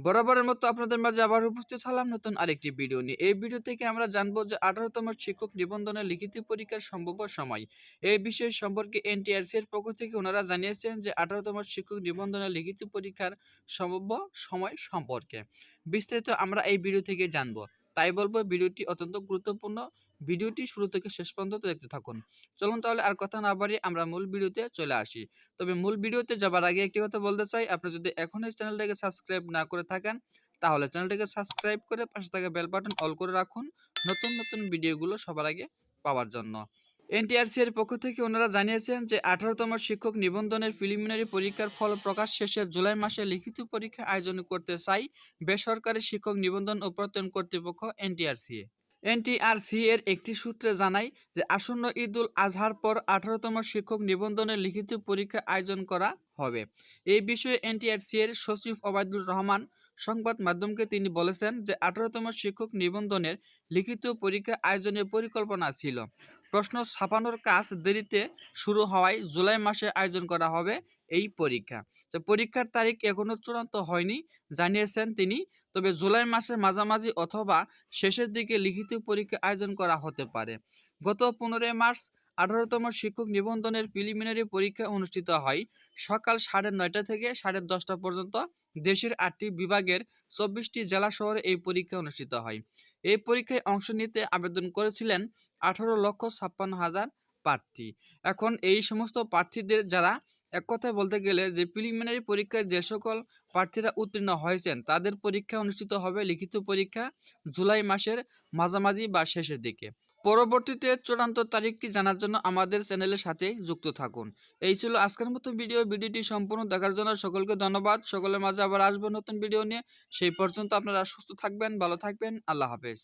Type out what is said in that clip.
বরাবরের মতো আপনাদের মাঝে আবার উপস্থিত হলাম নতুন আরেকটি ভিডিও নিয়ে। এই ভিডিও থেকে আমরা জানব যে আঠারোতম শিক্ষক নিবন্ধনের লিখিত পরীক্ষার সম্ভাব্য সময়। এই বিষয় সম্পর্কে এনটিআরসি এর পক্ষ থেকে ওনারা জানিয়েছেন যে আঠারোতম শিক্ষক নিবন্ধনের লিখিত পরীক্ষার সম্ভাব্য সময় সম্পর্কে। বিস্তারিত আমরা এই ভিডিও থেকে জানব। তাই বলব ভিডিওটি অত্যন্ত গুরুত্বপূর্ণ। ভিডিওটি শুরু থেকে শেষ পর্যন্ত দেখতে থাকুন। চলুন তাহলে আর কথা না বাড়িয়ে আমরা মূল ভিডিওতে চলে আসি। তবে মূল ভিডিওতে যাবার আগে একটি কথা বলতে চাই, আপনি যদি এখন এই চ্যানেলটাকে সাবস্ক্রাইব না করে থাকেন, তাহলে চ্যানেলটাকে সাবস্ক্রাইব করে পাশে থাকা বেল বাটন অল করে রাখুন নতুন নতুন ভিডিওগুলো সবার আগে পাওয়ার জন্য। এনটিআরসি এর পক্ষ থেকে ওনারা জানিয়েছেন যে আঠারোতম শিক্ষক নিবন্ধনের প্রিলিমিনারি পরীক্ষার ফল প্রকাশ শেষে জুলাই মাসে লিখিত পরীক্ষা আয়োজন করতে চাই বেসরকারি শিক্ষক নিবন্ধন ও প্রত্যয়ন কর্তৃপক্ষ এনটিআরসি এনটিআরসি এর একটি সূত্রে জানায় যে আসন্ন ঈদুল আজহার পর আঠারোতম শিক্ষক নিবন্ধনের লিখিত পরীক্ষা আয়োজন করা হবে। এই বিষয়ে এনটিআরসি এর সচিব ওবায়দুর রহমান সংবাদ মাধ্যমকে তিনি বলেছেন যে আঠারোতম শিক্ষক নিবন্ধনের লিখিত পরীক্ষা আয়োজনের পরিকল্পনা ছিল। প্রশ্ন ছাপানোর কাজ দেরিতে শুরু হওয়ায় জুলাই মাসে আয়োজন করা হবে এই পরীক্ষা। তো পরীক্ষার তারিখ এখনও চূড়ান্ত হয়নি, জানিয়েছেন তিনি। তবে জুলাই মাসের মাঝামাঝি অথবা শেষের দিকে লিখিত পরীক্ষা আয়োজন করা হতে পারে। গত পনেরোই মার্চ আঠারোতম শিক্ষক নিবন্ধনের প্রিলিমিনারি পরীক্ষা অনুষ্ঠিত হয়। সকাল সাড়ে নয়টা থেকে সাড়ে দশটা পর্যন্ত দেশের আটটি বিভাগের চব্বিশটি জেলা শহরে এই পরীক্ষা অনুষ্ঠিত হয়। এই পরীক্ষায় অংশ নিতে আবেদন করেছিলেন আঠারো লক্ষ ছাপ্পান্ন হাজার প্রার্থী। এখন এই সমস্ত প্রার্থীদের যারা এক কথায় বলতে গেলে যে প্রিলিমিনারি পরীক্ষায় যে সকল প্রার্থীরা উত্তীর্ণ হয়েছেন, তাদের পরীক্ষা অনুষ্ঠিত হবে লিখিত পরীক্ষা জুলাই মাসের মাঝামাঝি বা শেষের দিকে। পরবর্তীতে চূড়ান্ত তারিখটি জানার জন্য আমাদের চ্যানেলের সাথে যুক্ত থাকুন। এই ছিল আজকের মতো ভিডিও। ভিডিওটি সম্পূর্ণ দেখার জন্য সকলকে ধন্যবাদ। সকলের মাঝে আবার আসব নতুন ভিডিও নিয়ে। সেই পর্যন্ত আপনারা সুস্থ থাকবেন, ভালো থাকবেন। আল্লাহ হাফেজ।